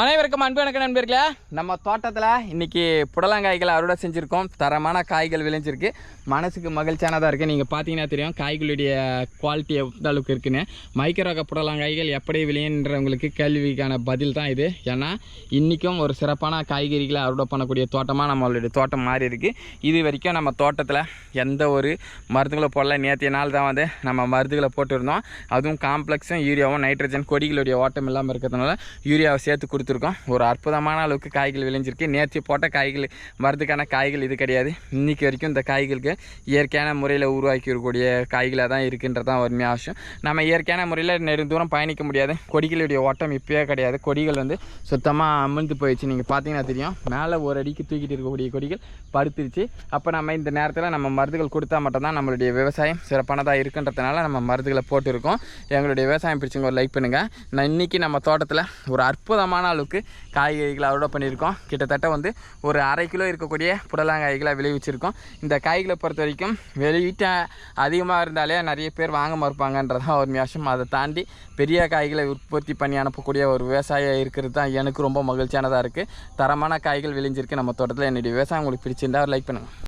அனைவருக்கும் அன்பு எனக்கு நண்பர்களே. நம்ம தோட்டத்தில் இன்னைக்கு புடலங்காய்கள் அறுவடை செஞ்சுருக்கோம். தரமான காய்கள் விளைஞ்சிருக்கு. மனசுக்கு மகிழ்ச்சியானதாக இருக்குது நீங்கள் பார்த்தீங்கன்னா தெரியும் காய்களுடைய குவாலிட்டி எந்த அளவுக்கு இருக்குன்னு. மைக்கரக புடலங்காய்கள் எப்படி விளையன்றவங்களுக்கு கேள்விக்கான பதில் தான் இது. ஏன்னா இன்றைக்கும் ஒரு சிறப்பான காய்கறிகளை அறுவடை பண்ணக்கூடிய தோட்டமாக நம்மளுடைய தோட்டம் மாறி இருக்குது இது வரைக்கும் நம்ம தோட்டத்தில் எந்த ஒரு மருந்துகளை போடல. நேற்றைய நாள் தான் வந்து நம்ம மருந்துகளை போட்டிருந்தோம். அதுவும் காம்ப்ளெக்ஸும் யூரியாவும் நைட்ரஜன் கொடிகளுடைய ஓட்டம் இல்லாமல் இருக்கிறதுனால யூரியாவை சேர்த்து கொடுத்துருக்கோம். ஒரு அற்புதமான அளவுக்கு காய்கள் விளைஞ்சிருக்கு. நேற்று போட்ட காய்கள் மருந்துக்கான காய்கள் இது கிடையாது. இன்றைக்கி வரைக்கும் இந்த காய்களுக்கு இயற்கையான முறையில் உருவாக்கி இருக்கக்கூடிய காய்களாக தான் இருக்குன்றதான் ஒரு அவசியம் நம்ம இயற்கையான முறையில் நெடுந்தூரம் பயணிக்க முடியாது. கொடிகளுடைய ஓட்டம் இப்போயே கிடையாது. கொடிகள் வந்து சுத்தமாக அமிழ்ந்து போயிடுச்சு. நீங்கள் பார்த்தீங்கன்னா தெரியும். மேலே ஒரு அடிக்கு தூக்கிட்டு இருக்கக்கூடிய கொடிகள் படுத்துருச்சு. அப்போ நம்ம இந்த நேரத்தில் நம்ம மருந்துகள் கொடுத்தா மட்டும்தான் நம்மளுடைய விவசாயம் சிறப்பானதாக இருக்குன்றதுனால நம்ம மருந்துகளை போட்டிருக்கோம். எங்களுடைய விவசாயம் பிடிச்சவங்க ஒரு லைக் பண்ணுங்கள் நான் இன்றைக்கி நம்ம தோட்டத்தில் ஒரு அற்புதமான அளவுக்கு காய்கறிகளை அறுவடை பண்ணியிருக்கோம். கிட்டத்தட்ட வந்து ஒரு அரை கிலோ இருக்கக்கூடிய புடலங்காய்களை விளைவிச்சிருக்கோம். இந்த காய்களை பொறுத்த வரைக்கும் வெளியிட்ட அதிகமாக இருந்தாலே நிறைய பேர் வாங்க மறுப்பாங்கன்றதான் ஒரு விஷயம் அதை தாண்டி பெரிய காய்களை உற்பத்தி பண்ணி அனுப்பக்கூடிய ஒரு விவசாயம் இருக்கிறது தான் எனக்கு ரொம்ப மகிழ்ச்சியானதாக இருக்குது தரமான காய்கள் விளைஞ்சிருக்கு நம்ம தோட்டத்தில். என்னுடைய விவசாயம் உங்களுக்கு பிடிச்சிருந்தா லைக் பண்ணுங்கள்